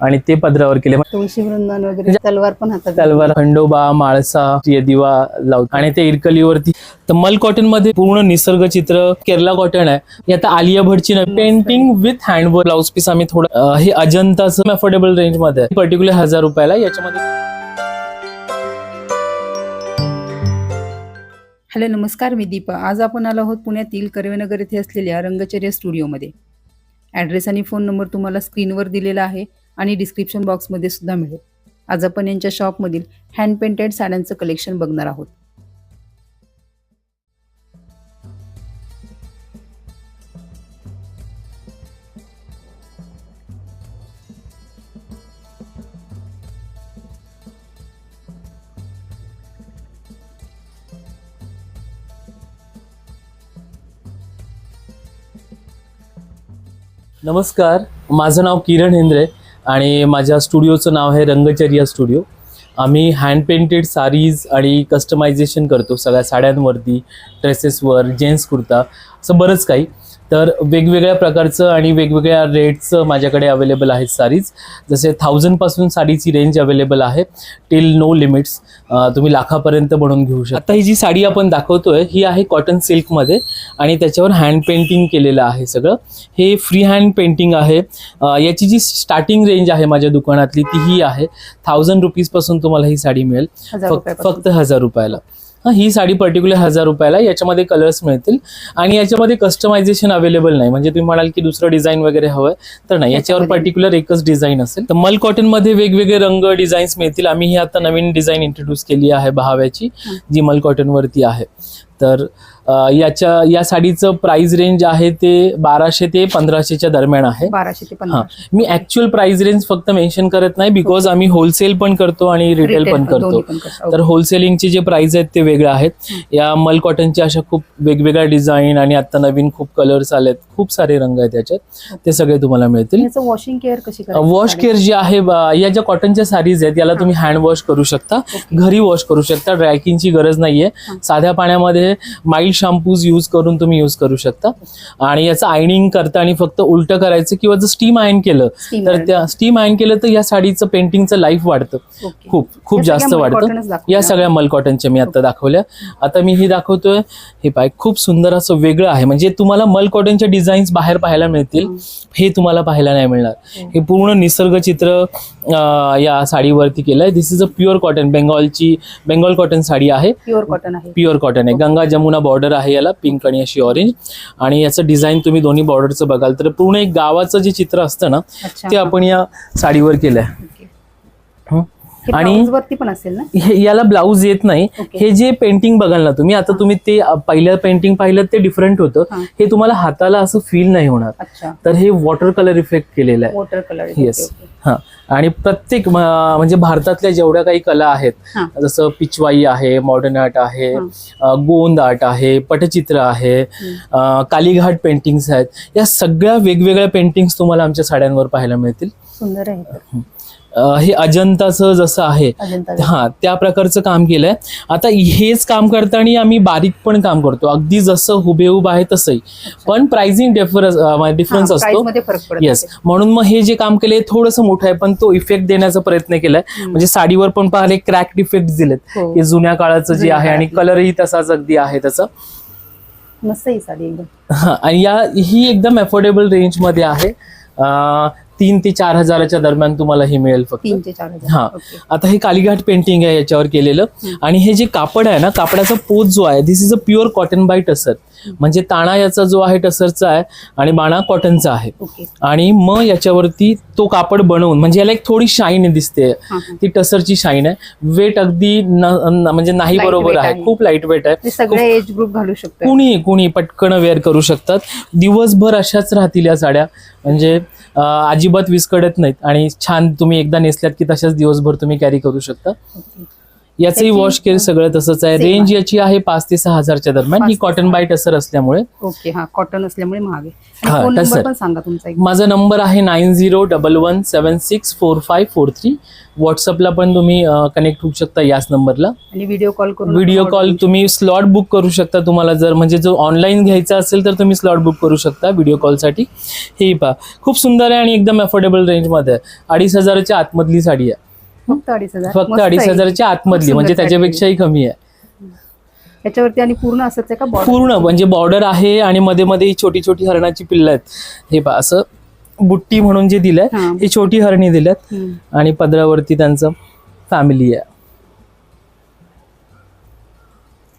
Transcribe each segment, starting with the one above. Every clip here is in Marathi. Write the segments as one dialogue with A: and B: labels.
A: आणि ते पदरावर केले.
B: तुळशी वृंदावन वगैरे तलवार पण हातात
A: तलवार खंडोबा माळसा ये दिवा लावतो. आणि ते इरकलीवरती तर मल कॉटनमध्ये पूर्ण निसर्ग चित्र केरला कॉटन आहे. हे आता Alia भटची painting with handwork blouse piece आम्ही थोडं हे अजंताचं अफोर्डेबल रेंजमध्ये आहे. पर्टिक्युलर हजार रुपयाला याच्यामध्ये
B: हॅलो नमस्कार मी दीपा. आज आपण आलो आहोत पुण्यातील कर्वेनगर येथे असलेल्या रंगचर्या स्टुडिओमध्ये. ॲड्रेस आणि फोन नंबर तुम्हाला स्क्रीनवर दिलेला आहे. आणि डिस्क्रिप्शन बॉक्समध्ये सुद्धा मिळेल. आज आपण यांच्या शॉपमधील हँड पेंटेड साड्यांचं कलेक्शन बघणार आहोत.
A: नमस्कार माझं नाव किरण हेंद्रे. आणि माझ्या स्टुडिओचं नाव आहे रंगचर्या स्टुडिओ. आम्ही हँड पेंटेड सारीज आणि कस्टमायझेशन करतो सगळ्या साड्यांवरती ड्रेसेसवर जेन्ट्स कुर्ता. असं बरंच काही. तर वेगवेगळ्या प्रकारचं आणि वेगवेगळ्या रेटचं माझ्याकडे अवेलेबल आहेत साडीज जसे थाउजंडपासून साडीची रेंज अवेलेबल आहे. टिल नो लिमिट्स तुम्ही लाखापर्यंत बनवून घेऊ शकता. आता ही जी साडी आपण दाखवतोय ही आहे कॉटन सिल्कमध्ये आणि त्याच्यावर हँड पेंटिंग केलेलं आहे सगळं. हे फ्री हँड पेंटिंग आहे याची जी स्टार्टिंग रेंज आहे माझ्या दुकानातली ती ही आहे. थाउजंड रुपीजपासून तुम्हाला ही साडी मिळेल. फक्त हजार रुपयाला. हा, साडी पर्टिक्युलर हजार रुपयाला याच्यामध्ये कलर्स मिळतील. आणि याच्यामध्ये कस्टमायझेशन अवेलेबल नाही. म्हणजे तुम्ही म्हणाल की दुसरं डिझाईन वगैरे हवंय तर नाही. याच्यावर पर्टिक्युलर एकच डिझाईन असेल. तर मल कॉटनमध्ये वेगवेगळे रंग डिझाईन्स मिळतील. आम्ही ही आता नवीन डिझाईन इंट्रोड्यूस केली आहे बहाव्याची. जी मल कॉटन वरती आहे. तर याच्या या साडीचं प्राइस रेंज आहे ते बाराशे ते पंधराशेच्या दरम्यान आहे.
B: बाराशे ते
A: हा. मी ऍक्च्युअल प्राइस रेंज फक्त मेन्शन करत नाही बिकॉज आम्ही होलसेल पण करतो आणि रिटेल पण करतो तर होलसेलिंगचे जे प्राइस आहेत ते वेगळे आहेत. या मल कॉटनच्या अशा खूप वेगवेगळ्या डिझाईन आणि आता नवीन खूप कलर्स आलेत. खूप सारे रंग आहेत त्याच्यात ते सगळे तुम्हाला मिळतील.
B: वॉशिंग केअर कशी
A: वॉश? केअर जे आहे या ज्या कॉटनच्या साडीज आहेत याला तुम्ही हँड वॉश करू शकता. घरी वॉश करू शकता. ड्रायकिंगची गरज नाहीये. साध्या पाण्यामध्ये माइल्ड शॅम्पूज यूज करून तुम्ही यूज करू शकता. आणि याचं आयनिंग करताना फक्त उलटं करायचं किंवा जर स्टीम आयन केलं तर. त्या स्टीम आयन केलं तर या साडीचं पेंटिंगचं लाईफ वाढतं. खूप खूप जास्त वाढतं. या सगळ्या मल कॉटनच्या मी आता दाखवल्या. आता मी ही दाखवतोय. हे पाय खूप सुंदर असं वेगळं आहे. म्हणजे तुम्हाला मल कॉटनच्या डिझाईन्स बाहेर पाहायला मिळतील.
B: हं.
A: तुम्हाला पाहायला नाही मिळणार.
B: हं.
A: पूर्ण निसर्ग चित्र या साडीवरती केलंय. This is a pure cotton बेंगॉलची Bengal cotton साडी आहे.
B: प्युअर कॉटन आहे.
A: प्युअर कॉटन आहे. गंगा जमुना बॉर्डर आहे याला पिंक आणि अशी ऑरेंज आणि याचं डिझाईन तुम्ही दोन्ही बॉर्डरचं बघाल तर पूर्ण एक गावाचं जे चित्र असतं ना ते आपण या साडीवर केलंय
B: ओके. आणि
A: आणि
B: वरती पण असेल ना?
A: याला ब्लाऊज येत नाही. हे जे पेंटिंग बघाल ना तुम्ही आता तुम्ही ते अ, पहिलं पेंटिंग पाहिलं ते डिफरंट होतं.
B: हा.
A: तुम्हाला हाताला असं फील नाही होणार. तर हे वॉटर कलर इफेक्ट केलेलं आहे.
B: वॉटर कलर
A: येस हा. आणि प्रत्येक म्हणजे भारतातल्या जेवढ्या काही कला आहेत. जसं पिचवाई आहे मॉडर्न आर्ट आहे गोंद आर्ट आहे पटचित्र आहे कालीघाट पेंटिंग्स आहेत. या सगळ्या वेगवेगळ्या पेंटिंग्स तुम्हाला आमच्या साड्यांवर पाहायला मिळतील.
B: सुंदर आहे
A: हे अजंताचं जसं आहे हा त्या प्रकारचं काम केलंय. आता हेच काम करताना आम्ही बारीक पण काम करतो. अगदी जसं हुबेहूब आहे तसंही. पण प्राइसिंग डिफरन्स डिफरन्स असतो. येस. म्हणून मग हे जे काम केलंय थोडंसं मोठं आहे पण तो इफेक्ट देण्याचा प्रयत्न केलाय. म्हणजे साडीवर पण पाहिले क्रॅक इफेक्ट दिलेत.
B: हो.
A: हे जुन्या काळाचं जे आहे आणि. कलरही तसाच अगदी आहे त्याचा.
B: मस्त ही साडी एकदम.
A: हा, आणि या ही एकदम अफोर्डेबल रेंजमध्ये आहे. तीन ते चार हजाराच्या दरम्यान तुम्हाला ही मिळेल फक्त.
B: तीन ते चार हजार.
A: हा.
B: ओके.
A: आता हे कालीघाट पेंटिंग आहे याच्यावर केलेलं. आणि हे जे कापड आहे ना कापडाचा पोत जो आहे this is a pure cotton by tussar. म्हणजे ताणा याचा जो आहे टसरचा आहे आणि बाणा कॉटनचा आहे.
B: ओके.
A: आणि मग याच्यावरती तो कापड बनवून म्हणजे याला एक थोडी शाईन दिसते.
B: हा, हा.
A: ती टसरची शाईन आहे. वेट अगदी न- न- म्हणजे नाही
B: Light
A: बरोबर
B: weight
A: आहे.
B: आहे.
A: खूप लाइट वेट आहे.
B: ते सगळे एज ग्रुप घालू शकतो
A: कुणी कुणी पटकन वेअर करू शकतात. दिवसभर अशाच राहतील या साड्या. म्हणजे अजिबात विस्कडत नाहीत. आणि छान तुम्ही एकदा नेसल्यात की तशाच दिवसभर तुम्ही कॅरी करू शकता. याचंही वॉश केअर सगळं तसंच आहे. रेंज. याची आहे पाच ते सहा हजारच्या दरम्यान. ही कॉटन. बाय टसर असल्यामुळे.
B: ओके हा कॉटन असल्यामुळे महाग आहे.
A: हा, टसर. माझा नंबर आहे nine zero double one seven six four five four three. व्हॉट्सअपला पण तुम्ही कनेक्ट होऊ शकता याच नंबरला
B: आणि व्हिडिओ कॉल करून
A: व्हिडिओ कॉल
B: करू
A: तुम्ही स्लॉट बुक करू शकता तुम्हाला जर म्हणजे जो ऑनलाईन घ्यायचा असेल तर तुम्ही स्लॉट बुक करू शकता व्हिडिओ कॉलसाठी हे पहा. खूप सुंदर आहे आणि एकदम अफोर्डेबल रेंजमध्ये आहे. अडीच हजाराच्या आतमधली साडी आहे.
B: फक्त अडीच हजार
A: फक्त
B: मस्त
A: अडीच
B: आहे.
A: हजाराच्या आतमधली म्हणजे त्याच्यापेक्षाही कमी आहे
B: याच्यावरती आणि पूर्ण असंच आहे का?
A: पूर्ण म्हणजे बॉर्डर आहे आणि मध्ये मध्ये छोटी छोटी हरणाची पिल्ल आहेत हे पहा असं बुट्टी म्हणून जे दिलंय
B: हा.
A: छोटी हरणी दिल्यात. आणि पदरावरती त्यांचं फॅमिली आहे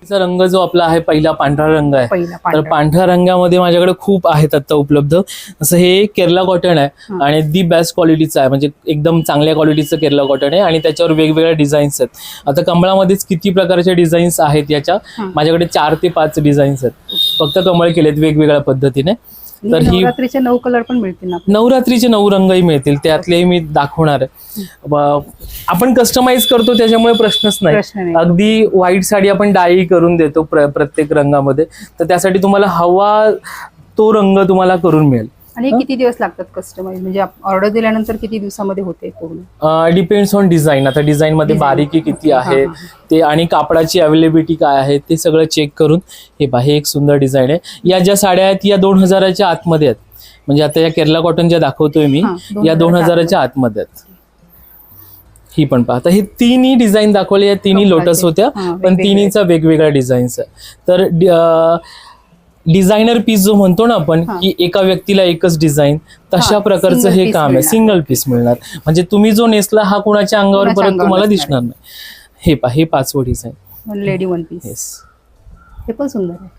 A: तिचा रंग जो आपला आहे पहिला पांढरा रंग आहे.
B: पहिला
A: तर
B: पांढरा
A: पांढऱ्या रंगामध्ये माझ्याकडे खूप आहेत आता उपलब्ध. असं हे केरला कॉटन आहे. आणि दी बेस्ट क्वालिटीचं आहे. म्हणजे एकदम चांगल्या क्वालिटीचं केरला कॉटन आहे आणि त्याच्यावर वेगवेगळ्या डिझाईन्स आहेत. आता कमळामध्येच किती प्रकारच्या डिझाईन्स आहेत याच्या. माझ्याकडे चार ते पाच डिझाईन्स आहेत. फक्त कमळ केलेत वेगवेगळ्या पद्धतीने. तर ही
B: नवरात्रीचे नऊ कलर पण मिळतील
A: नवरात्रीचे नऊ रंगही मिळतील. त्यातलेही मी दाखवणार आपण कस्टमाइज करतो त्याच्यामुळे प्रश्नच नाही. अगदी व्हाईट साडी आपण डाई करून देतो प्र- प्रत्येक रंगामध्ये. तर त्यासाठी तुम्हाला हवा तो रंग तुम्हाला करून मिळेल.
B: आणि किती दिवस लागतात कस्टमाइज म्हणजे ऑर्डर दिल्यानंतर किती दिवसामध्ये होते पूर्ण?
A: डिपेंड्स ऑन डिझाईन आता डिझाईन मध्ये. बारीकी किती आहे. ते आणि कापडाची अवेलेबिलिटी काय आहे ते सगळं चेक करून हे हे एक सुंदर डिझाईन आहे. या ज्या साड्या आहेत या दोन हजाराच्या आतमध्ये आहेत. म्हणजे आता या केरला कॉटन ज्या दाखवतोय मी या दोन
B: हजाराच्या
A: आतमध्ये. आहेत. ही पण पहा. आता हे तिन्ही डिझाईन दाखवले या तिन्ही. लोटस होत्या पण. तिन्हीचा वेगवेगळ्या डिझाईन्स आहे. तर डिझायनर पीस जो म्हणतो ना आपण. की एका व्यक्तीला एकच डिझाईन तशा प्रकारचं हे काम आहे. सिंगल पीस मिळणार. म्हणजे तुम्ही जो नेसला हा कुणाच्या अंगावर परत तुम्हाला दिसणार नाही. हे पहा हे पाचवं design
B: one lady one piece हे पण सुंदर आहे.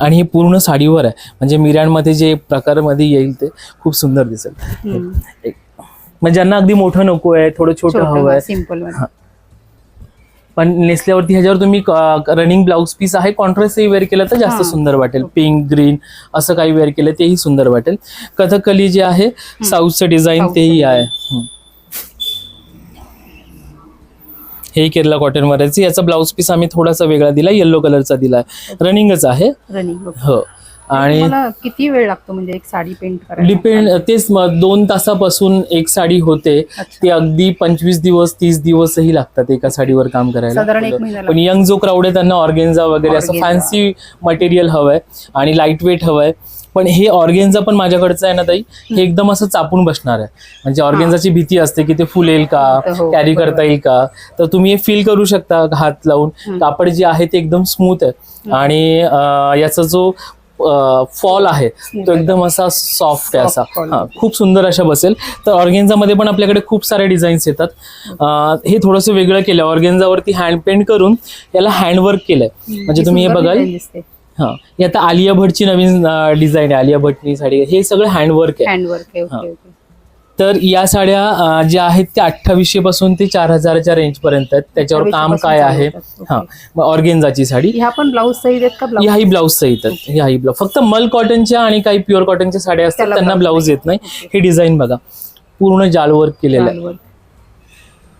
A: आणि हे पूर्ण साडीवर आहे. म्हणजे मिऱ्यांमध्ये जे प्रकारमध्ये येईल ते खूप सुंदर दिसेल. म्हणजे ज्यांना अगदी मोठं नको आहे थोडं छोटं हवं आहे. सिंपल. पण नेसल्यावरती ह्याच्यावर तुम्ही रनिंग ब्लाउज पीस आहे कॉन्ट्रास्टही वेअर केलं तर जास्त. सुंदर वाटेल. पिंक ग्रीन असं काही वेअर केलं तेही सुंदर वाटेल. कथकली जे आहे साऊथचं डिझाईन तेही. आहे. हे केरला कॉटन वरच याचा ब्लाउज पीस आम्ही थोडासा वेगळा दिला येल्लो कलरचा दिलाय रनिंगच आहे.
B: रनिंग
A: हो. आणि
B: मला किती वेळ लागतो म्हणजे एक साडी पेंट करायला?
A: डिपेंड तेच दोन तासापासून एक साडी होते. ते अगदी पंचवीस दिवस तीस दिवसही लागतात एका साडीवर काम करायला. पण यंग जो क्राऊड आहे त्यांना ऑर्गेन्झा वगैरे असं. फॅन्सी मटेरियल हवंय आणि लाइट वेट हवंय. पण हे ऑर्गेन्झा पण माझ्याकडचं आहे ना ताई हे एकदम असं चापून बसणार आहे. म्हणजे ऑर्गेन्झाची भीती असते की ते फुलेल का कॅरी. करता येईल का? तर तुम्ही हे फील करू शकता हात लावून. कापड जे आहे ते एकदम स्मूथ आहे. आणि याचा जो फॉल आहे. तो. एकदम असा सॉफ्ट आहे असा. खूप सुंदर अशा बसेल. तर ऑर्गेन्झामध्ये पण आपल्याकडे खूप सारे डिझाईन्स येतात. हे थोडंसं वेगळं केलं. ऑर्गेन्झावरती हँड पेंट करून याला हँडवर्क केलंय. म्हणजे तुम्ही हे बघाल. हा आता आलिया भटची नवीन डिझाईन आहे. आलिया भटनी साडी. हे सगळं हँडवर्क आहे.
B: हँडवर्क
A: तर या साड्या ज्या आहेत त्या अठ्ठावीसशे पासून ते चार हजाराच्या रेंज पर्यंत आहेत. त्याच्यावर काम
B: 2800
A: काय आहे. हा. ऑर्गेन्झाची साडी.
B: ह्या पण ब्लाऊज सहित आहेत का
A: ह्याही ब्लाऊज सहित आहेत. ह्याही ब्लाऊज फक्त मल कॉटनच्या आणि काही प्युअर कॉटनच्या साड्या असतात त्यांना ब्लाऊज येत नाही. हे डिझाईन बघा. पूर्ण जाल वर्क केलेलं आहे.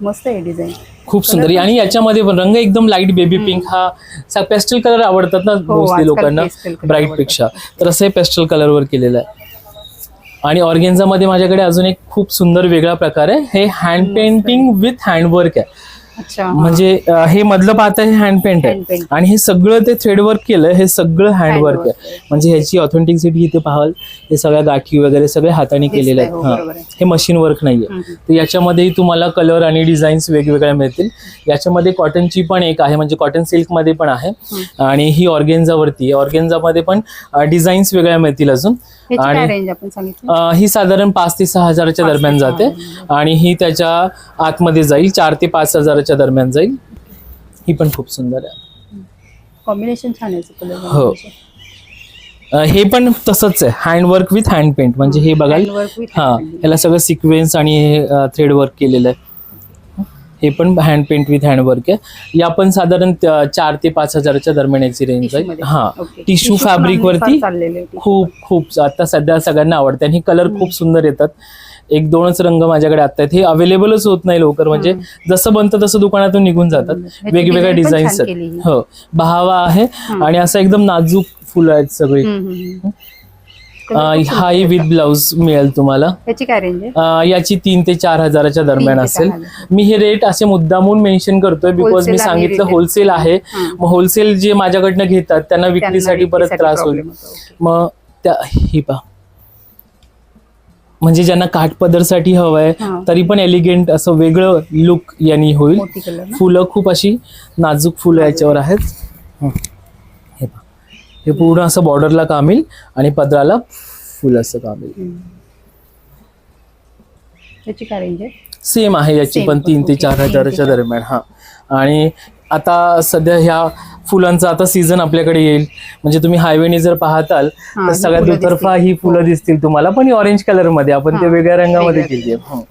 B: मस्त आहे डिझाईन
A: खूप सुंदर. आणि याच्यामध्ये पण रंग एकदम लाइट बेबी पिंक हा पेस्टल कलर आवडतात ना मोस्टली
B: हो,
A: लोकांना. ब्राईट. पेक्षा. तर असं पेस्टल कलरवर केलेलं आहे. आणि ऑर्गेन्झामध्ये माझ्याकडे अजून एक खूप सुंदर वेगळा प्रकार आहे. हे हँड पेंटिंग विथ हँडवर्क आहे.
B: हा.
A: म्हणजे हे मधलं पाहता हे हँड पेंट आहे. आणि हे सगळं ते थ्रेडवर्क केलं हे सगळं हँडवर्क आहे. म्हणजे ह्याची ऑथेंटिसिटी इथे पाहाल हे सगळ्या गाठी वगैरे सगळे हाताने केलेले
B: हो,
A: आहेत हा.
B: आहे.
A: हे मशीन वर्क नाहीये. तर याच्यामध्येही तुम्हाला कलर आणि डिझाईन्स वेगवेगळ्या मिळतील. याच्यामध्ये कॉटनची पण एक आहे म्हणजे कॉटन सिल्कमध्ये पण आहे. आणि ही ऑर्गेन्झावरती आहे. ऑर्गेन्झामध्ये पण डिझाईन्स वेगळ्या मिळतील अजून.
B: काय
A: आणि
B: रेंज आपण सांगितलं?
A: अं, ही साधारण पाच ते सहा हजाराच्या दरम्यान जाते. आणि ही त्याच्या आतमध्ये जाईल चार ते पाच हजाराच्या दरम्यान जाईल. ही पण खूप सुंदर आहे.
B: कॉम्बिनेशन छान आहे कलर
A: हो. अं, हे पण तसंच आहे. हँडवर्क विथ हँड पेंट म्हणजे हे बघाल.
B: with
A: हा
B: hand painting.
A: याला सगळं सिक्वेन्स आणि हे थ्रेड वर्क केलेलं आहे. हे पण हँड पेंट विथ हँडवर्क आहे. या पण साधारण चार ते पाच हजाराच्या दरम्यान याची रेंज आहे. हा. टिश्यू फॅब्रिक वरती खूप खूप आता सध्या सगळ्यांना आवडते आणि हे कलर खूप सुंदर येतात. एक दोनच रंग माझ्याकडे आता आहेत. हे अवेलेबलच होत नाही लवकर. म्हणजे जसं बनतं तसं दुकानातून निघून जातात. वेगवेगळ्या डिझाईन्स आहेत.
B: ही.
A: हो. बहावा आहे. आणि असं एकदम नाजूक फुलं आहेत सगळी. अं, हाही विथ ब्लाउज मिळेल तुम्हाला
B: ह्याची काय रेंज आहे
A: अं, याची तीन ते चार हजाराच्या दरम्यान
B: तीन ते चार
A: असेल
B: हजार.
A: मी हे रेट असे मुद्दामून मेन्शन करतोय बिकॉज
B: Wholesale
A: मी
B: आणि
A: सांगितलं
B: retail.
A: होलसेल आहे
B: हं.
A: मग होलसेल जे माझ्याकडनं घेतात त्यांना विक्रीसाठी परत
B: विक्रीसाठी
A: त्रास होईल
B: problem होतो. Okay.
A: मग त्या ही पा म्हणजे ज्यांना काठपदरसाठी हवंय
B: हा.
A: तरी पण एलिगेंट असं वेगळं लुक यांनी होईल
B: मोठी कलर ना
A: फुलं खूप अशी नाजूक फुलं याच्यावर आहेत हं. हे हे पूर्ण असं बॉर्डरला काम येईल आणि पदराला फुल असं काम येईल
B: हम्म. ह्याची काय रेंज आहे
A: सेम आहे याची पण तीन ते. चार हजाराच्या. दरम्यान हा आणि आता सध्या ह्या फुलांचा आता सीझन आपल्याकडे येईल म्हणजे तुम्ही हायवेने जर पाहताल
B: हा,
A: तर
B: ही
A: सगळ्यात दुतर्फा. ही फुलं दिसतील तुम्हाला पण ऑरेंज कलरमध्ये आपण ते
B: हा,
A: वेगळ्या रंगामध्ये केली आहे हं.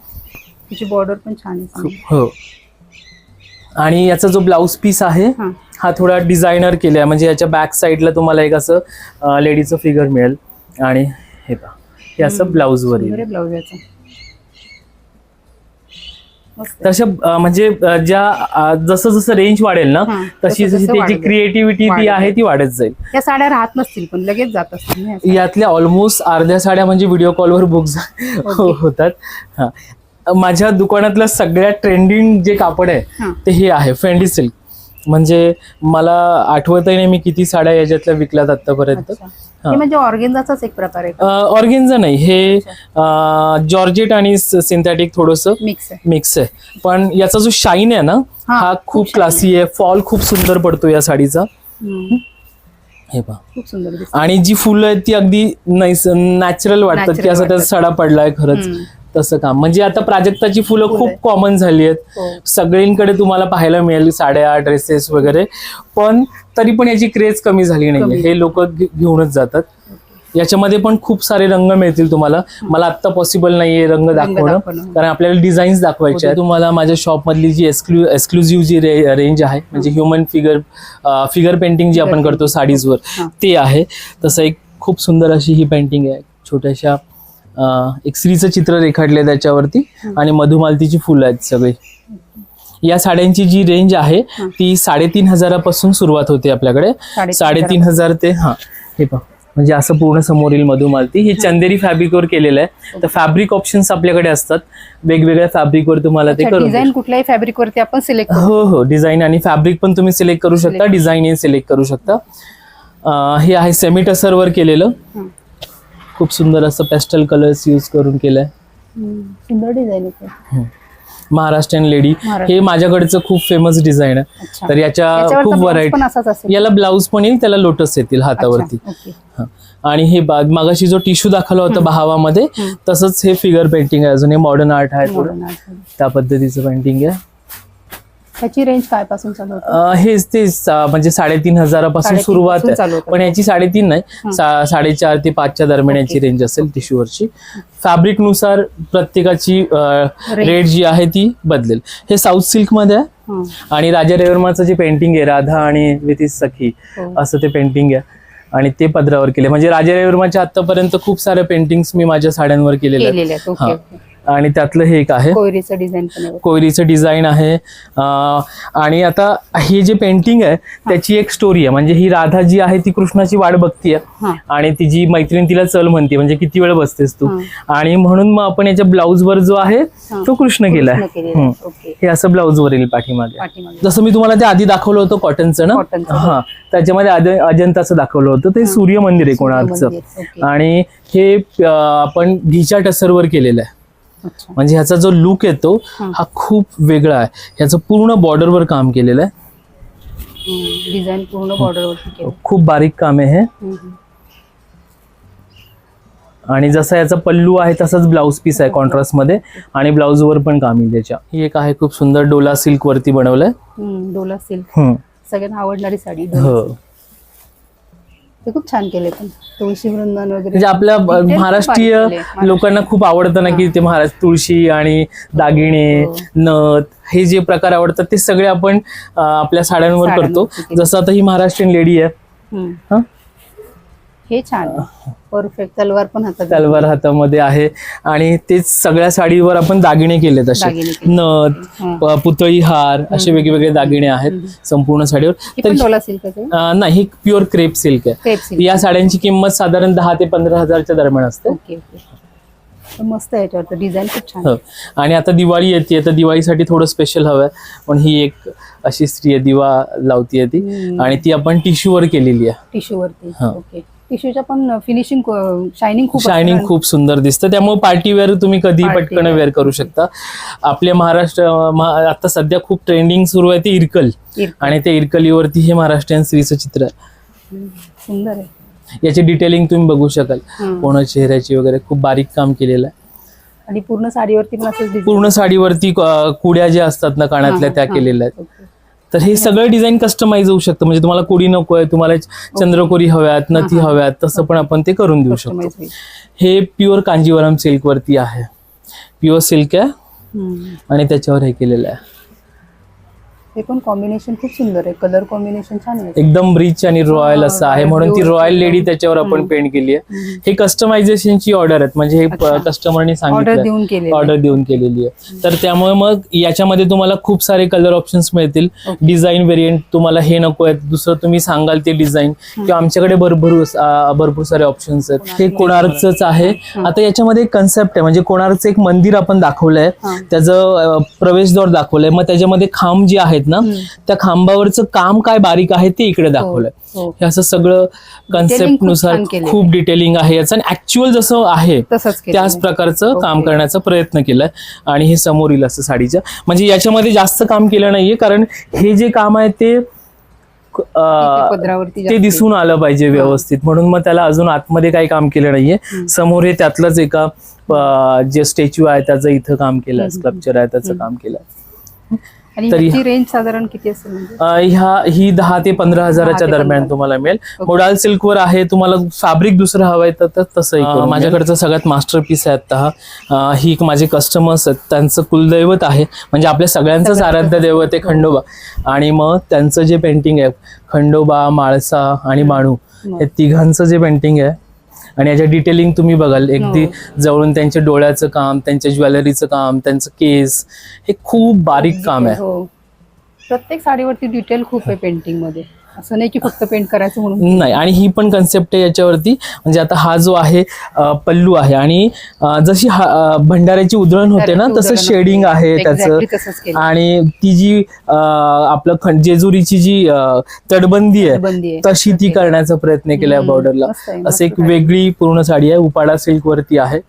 B: बॉर्डर पण छान.
A: हो आणि याचा जो ब्लाउज पीस आहे
B: हा.
A: थोडा डिझायनर केलाय. म्हणजे याच्या बॅक साईडला तुम्हाला एक असं लेडीचं फिगर मिळेल. आणि हे पहा हे असं ब्लाऊज वर येईल
B: ब्लाऊज
A: तशा म्हणजे ज्या जसं जसं रेंज वाढेल ना तशी जशी त्याची. क्रिएटिव्हिटी ती आहे ती वाढत जाईल.
B: या साड्या राहत नसतील पण लगेच जात असतील.
A: यातल्या ऑलमोस्ट अर्ध्या साड्या म्हणजे व्हिडिओ कॉलवर बुक होतात. हा. माझ्या दुकानातलं सगळ्यात ट्रेंडिंग जे कापड आहे. ते हे आहे फेंडी सिल्क म्हणजे मला आठवतही नाही मी किती साड्या याच्यातल्या विकल्यात आतापर्यंत.
B: हे. म्हणजे ऑर्गेन्झाचाच एक प्रकार आहे
A: ऑर्गेन्झा नाही. हे जॉर्जेट आणि सिंथेटिक थोडस
B: मिक्स आहे.
A: मिक्स आहे. पण याचा जो शाईन आहे ना
B: हा, खूप
A: क्लासी आहे. फॉल खूप सुंदर पडतो या साडीचा. हे
B: खूप सुंदर
A: आणि जी फुलं आहेत ती अगदी नॅचरल वाटतात. की असं त्याचा
B: वाटतात.
A: सडा पडलाय खरंच. तसं काम. म्हणजे आता प्राजक्ताची फुलं खूप. कॉमन झाली आहेत.
B: हो.
A: सगळींकडे तुम्हाला पाहायला मिळेल साड्या ड्रेसेस वगैरे. पण तरी पण याची क्रेज कमी झाली नाही. हे लोक घेऊनच जातात. याच्यामध्ये पण खूप सारे रंग मिळतील तुम्हाला. मला आत्ता पॉसिबल नाहीये रंग दाखवणं. कारण आपल्याला डिझाईन्स दाखवायचे आहे तुम्हाला माझ्या शॉप मधली जी एक्सक्लू एक्सक्लुझिव्ह जी रेंज आहे म्हणजे ह्युमन फिगर फिगर पेंटिंग जी आपण करतो साडीजवर. ते आहे. तसं एक खूप सुंदर अशी ही पेंटिंग आहे. छोट्याशा एक स्त्रीचं चित्र रेखाटले त्याच्यावरती आणि मधुमालतीची फुलं आहेत सगळी. या साड्यांची जी रेंज आहे ती साडेतीन हजारापासून सुरुवात होते आपल्याकडे.
B: साडेतीन
A: हजार ते हा. हे पहा. म्हणजे असं पूर्ण समोर येईल मधुमालती. हे चंदेरी फॅब्रिकवर केलेलं आहे. तर फॅब्रिक ऑप्शन्स आपल्याकडे असतात. वेगवेगळ्या फॅब्रिकवर तुम्हाला ते करून
B: डिझाईन कुठल्याही फॅब्रिक वरती आपण सिलेक्ट
A: हो हो. डिझाईन आणि फॅब्रिक पण तुम्ही सिलेक्ट करू शकता. डिझाईन सिलेक्ट करू शकता. हे आहे सेमी टसरवर केलेलं. खूप सुंदर असं पेस्टल कलर्स यूज करून केलंय.
B: सुंदर डिझाईन
A: महाराष्ट्रीयन लेडी
B: महाराष्ट्र.
A: हे माझ्याकडचं खूप फेमस डिझाइन आहे.
B: अच्छा.
A: तर याच्या
B: याच्यावरचा
A: खूप
B: blouse
A: व्हरायटी
B: पण असाच असेल.
A: याला ब्लाऊज पण येईल त्याला लोटस येतील हातावरती.
B: अच्छा, ओके.
A: हा. आणि हे बा- मागाशी जो टिश्यू दाखवला होता बहावामध्ये
B: हम्म.
A: तसंच हे फिगर पेंटिंग आहे. अजून हे मॉडर्न आर्ट आहे थोडं
B: Modern art मध्ये.
A: त्या पद्धतीचं पेंटिंग आहे.
B: ह्याची रेंज काय पासून चालू होते?
A: हेच तेच म्हणजे साडेतीन हजारापासून सुरुवात आहे. पण याची साडेतीन नाही साडेचार ते पाचच्या दरम्यान याची रेंज असेल टिश्यूवरची फॅब्रिकनुसार प्रत्येकाची रेट जी आहे ती बदलेल. हे साऊथ सिल्कमध्ये आहे. आणि राजा रविवर्माचं जे पेंटिंग आहे राधा आणि वितीस सखी
B: हो.
A: असं ते पेंटिंग आहे. आणि ते पदरावर केले. म्हणजे राजा रविवर्माच्या आतापर्यंत खूप सारे पेंटिंग्स मी माझ्या साड्यांवर केलेले आहेत. आणि त्यातलं हे एक आहे.
B: कोयरीचं डिझाईन
A: कोयरीचं डिझाईन आहे. आणि आता हे जे पेंटिंग आहे त्याची एक स्टोरी आहे. म्हणजे ही राधा जी आहे ती कृष्णाची वाट बघतीये. आणि तिची मैत्रीण तिला चल म्हणते म्हणजे किती वेळ बसतेस तू. आणि म्हणून मग आपण याच्या ब्लाऊज वर जो आहे. तो कृष्ण हम्म.
B: आहे.
A: हे असं ब्लाऊज वर येईल पाठीमागे. जसं मी तुम्हाला ते आधी दाखवलं होतं कॉटनचं ना?
B: हो.
A: हा. त्याच्यामध्ये अज- अजंताचं दाखवलं होतं. ते सूर्य मंदिर आहे
B: ओके.
A: आणि हे आपण घिच्या टसरवर केलेलं आहे. म्हणजे ह्याचा जो लुक येतो हा. खूप वेगळा आहे. ह्याचं पूर्ण बॉर्डरवर काम केलेलं आहे.
B: डिझाईन पूर्ण बॉर्डर वरती केलं
A: खूप बारीक काम आहे हे. आणि जसा याचा पल्लू आहे तसाच ब्लाऊज पीस आहे कॉन्ट्रास्टमध्ये. आणि ब्लाऊज वर पण काम येईल त्याच्या. ही एक आहे खूप सुंदर डोला सिल्क वरती बनवलंय.
B: डोला सिल्क. सगळ्यांना आवडणारी साडी.
A: हो.
B: ते खूप छान केले पण तुळशी वृंदावन वगैरे
A: म्हणजे आपल्या ब- महाराष्ट्रीय. लोकांना खूप आवडतं ना की ते महाराष्ट्र तुळशी आणि दागिने
B: हो.
A: नथ हे जे प्रकार आवडतात ते सगळे आपण अं, आपल्या साड्यांवर
B: साड्यांवर
A: करतो. जसं आता ही महाराष्ट्रीयन लेडी आहे
B: हम्म.
A: हा
B: हे छान परफेक्ट तलवार पण हातात
A: तलवार हातामध्ये आहे. आणि तेच सगळ्या साडीवर आपण दागिने केलेत असे.
B: दागिने केले.
A: नथ
B: हा.
A: प- पुतळी हार असे वेगवेगळे दागिने आहेत संपूर्ण साडीवर.
B: ही
A: तर नाही प्युअर क्रेप सिल्क आहे. या साड्यांची किंमत साधारण दहा ते पंधरा हजारच्या दरम्यान असते.
B: मस्त याच्यावर डिझाईन खूप छान
A: हो. आणि आता दिवाळी येते. तर दिवाळीसाठी थोडं स्पेशल हवंय. पण ही एक अशी स्त्री दिवा लावतीये ती. आणि ती आपण टिश्यूवर केलेली आहे.
B: टिश्यू वरती.
A: हा.
B: ओके. टिश्यूच्या पण फिनिशिंग शायनिंग खूप
A: शायनिंग खूप सुंदर दिसतं त्यामुळे पार्टी वेअर तुम्ही कधी
B: Party
A: पटकन. वेअर करू शकता आपल्या महाराष्ट्र महा- आता सध्या खूप ट्रेंडिंग सुरू आहे ते इरकल. आणि त्या इरकलीवरती हे महाराष्ट्रीयन स्त्रीचं चित्र.
B: सुंदर आहे
A: याची डिटेलिंग तुम्ही बघू शकाल. पूर्ण चेहऱ्याची वगैरे खूप बारीक काम केलेलं आहे
B: आणि पूर्ण साडीवरती.
A: पूर्ण साडीवरती कुड्या ज्या असतात ना कानातल्या त्या. केलेल्या आहेत. तर हे सगळं डिझाईन कस्टमाइज होऊ शकतं. म्हणजे तुम्हाला कुडी नको आहे तुम्हाला चंद्रकोरी हव्यात नथी. हव्यात तसं पण आपण ते करून देऊ शकतो. हे प्युअर कांजीवरम सिल्क वरती आहे. प्युअर सिल्क आहे. आणि त्याच्यावर हे केलेलं आहे.
B: हे पण कॉम्बिनेशन खूप सुंदर आहे. कलर कॉम्बिनेशन छान आहे.
A: एकदम रिच आणि रॉयल असं आहे. म्हणून ती रॉयल लेडी. त्याच्यावर आपण. पेंट केली आहे. हे कस्टमायझेशनची ऑर्डर आहेत. म्हणजे हे. कस्टमरनी सांगितलं ऑर्डर देऊन केलेली. आहे. तर त्यामुळे मग याच्यामध्ये तुम्हाला खूप सारे कलर ऑप्शन्स मिळतील. डिझाईन व्हेरियंट तुम्हाला हे नको आहे दुसरं तुम्ही सांगाल ते डिझाईन किंवा आमच्याकडे भरपूर अं, भरपूर सारे ऑप्शन्स आहेत. हे कोणार्कच आहे. आता याच्यामध्ये एक कन्सेप्ट आहे. म्हणजे कोणार्कचं एक मंदिर आपण दाखवलंय. त्याचं प्रवेशद्वार दाखवलंय. मग त्याच्यामध्ये खांब जे आहेत ना त्या खांबावरचं काम काय बारीक आहे ते इकडे दाखवलंय.
B: हो.
A: हे असं सगळं
B: कन्सेप्टनुसार
A: खूप डिटेलिंग आहे याचं. आणि ऍक्च्युअल जसं आहे
B: केलं
A: त्याच प्रकारचं काम. करण्याचा प्रयत्न केलाय. आणि हे समोर येईल असं साडीच्या म्हणजे याच्यामध्ये जास्त काम केलं नाहीये कारण हे जे काम आहे ते ते दिसून आलं पाहिजे व्यवस्थित. म्हणून मग त्याला अजून आतमध्ये काही काम केलं नाहीये. समोर हे त्यातलंच एका जे स्टॅच्यू आहे त्याचं इथं काम केलंय स्कल्पचर आहे त्याचं काम केलंय
B: आणि
A: तरी-
B: ह्याची रेंज साधारण किती असेल म्हणजे?
A: अं, ह्या ही दहा ते पंधरा हजाराच्या दरम्यान
B: 15.
A: तुम्हाला मिळेल.
B: ओके.
A: मोडाल सिल्कवर आहे तुम्हाला फॅब्रिक दुसरं हवंय तर तर तसंही करून माझ्याकडचं सगळ्यात मास्टर पीस आहे आता हा अं, ही एक माझे कस्टमर्स आहेत. त्यांचं कुलदैवत आहे. म्हणजे आपल्या सगळ्यांचंच आराध्य दैवत आहे खंडोबा. आणि मग त्यांचं जे पेंटिंग आहे खंडोबा माळसा आणि बाणू हे तिघांचं जे पेंटिंग आहे आणि याच्या डिटेलिंग तुम्ही बघाल. अगदी जवळून त्यांच्या डोळ्याचं काम त्यांच्या ज्वेलरीचं काम त्यांचं केस हे खूप बारीक काम आहे.
B: हो. प्रत्येक साडीवरती डिटेल खूप आहे पेंटिंगमध्ये. असं नाही की फक्त पेंट करायचं म्हणून
A: नाही आणि ही पण कन्सेप्ट आहे याच्यावरती म्हणजे आता हा जो आहे पल्लू आहे आणि जशी भंडाऱ्याची उधळण होते ना तसं शेडिंग. आहे त्याचं
B: केलं.
A: आणि ती जी आपलं जेजुरीची जी तटबंदी आहे तशी ती करण्याचा प्रयत्न
B: हम्म,
A: बॉर्डरला असं एक. वेगळी पूर्ण साडी आहे उपाडा सिल्क वरती आहे.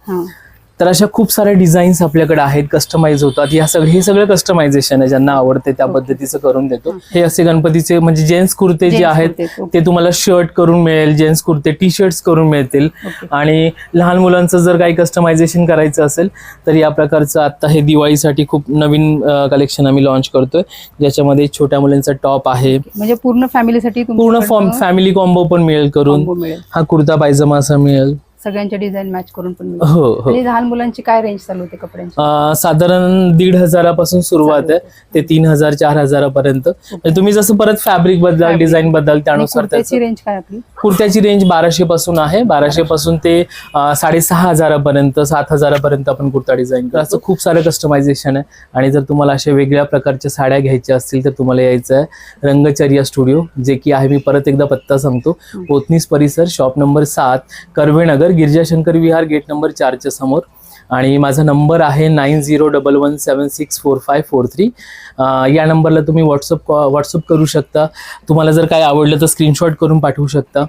A: तर अशा खूप साऱ्या डिझाईन्स आपल्याकडे आहेत कस्टमाइज होतात. ह्या सगळे हे सगळं कस्टमायझेशन आहे ज्यांना आवडते त्या पद्धतीचं करून देतो. हे. असे गणपतीचे म्हणजे जेंट्स कुर्ते जे आहेत. ते तुम्हाला शर्ट करून मिळेल जेंट्स कुर्ते टी शर्ट्स करून मिळतील. आणि लहान मुलांचं जर काही कस्टमायझेशन करायचं असेल तर या प्रकारचं आता हे दिवाळीसाठी खूप नवीन कलेक्शन आम्ही लॉन्च करतोय. ज्याच्यामध्ये छोट्या मुलांचा टॉप आहे.
B: म्हणजे पूर्ण फॅमिलीसाठी
A: पूर्ण फॉर्म फॅमिली कॉम्बो पण मिळेल करून. हा कुर्ता पायजमा असा मिळेल.
B: सगळ्यांच्या डिझाईन मॅच करून पण
A: हो हो.
B: आणि लहान मुलांची काय रेंज चालू होते कपड्यांची?
A: अं, साधारण दीड हजारापासून सुरुवात आहे. ते तीन हजार चार हजारापर्यंत. म्हणजे तुम्ही जसं परत फॅब्रिक बदलाल
B: Fabric.
A: डिझाईन बदलाल
B: आणि
A: त्यानुसार
B: कुर्त्याची
A: त्याचं
B: रेंज काय आपली?
A: कुर्त्याची रेंज बाराशे पासून आहे. बाराशे पासून ते अं, साडेसहा हजारापर्यंत सात हजारापर्यंत आपण कुर्ता डिझाईन करतो. असं खूप सारं कस्टमायझेशन आहे. आणि जर तुम्हाला अशा वेगळ्या प्रकारच्या साड्या घ्यायच्या असतील तर तुम्हाला यायचं आहे रंगचर्या स्टुडिओ जे की आहे मी परत एकदा पत्ता सांगतो. पोतनीस परिसर शॉप नंबर सात कर्वेनगर गिरजाशंकर विहार गेट नंबर चारच्या समोर. आणि माझा नंबर आहे nine zero double one seven six four five four three. या नंबरला तुम्ही व्हॉट्सअप व्हॉट्सअप करू शकता. तुम्हाला जर काय आवडलं तर स्क्रीनशॉट करून पाठवू शकता.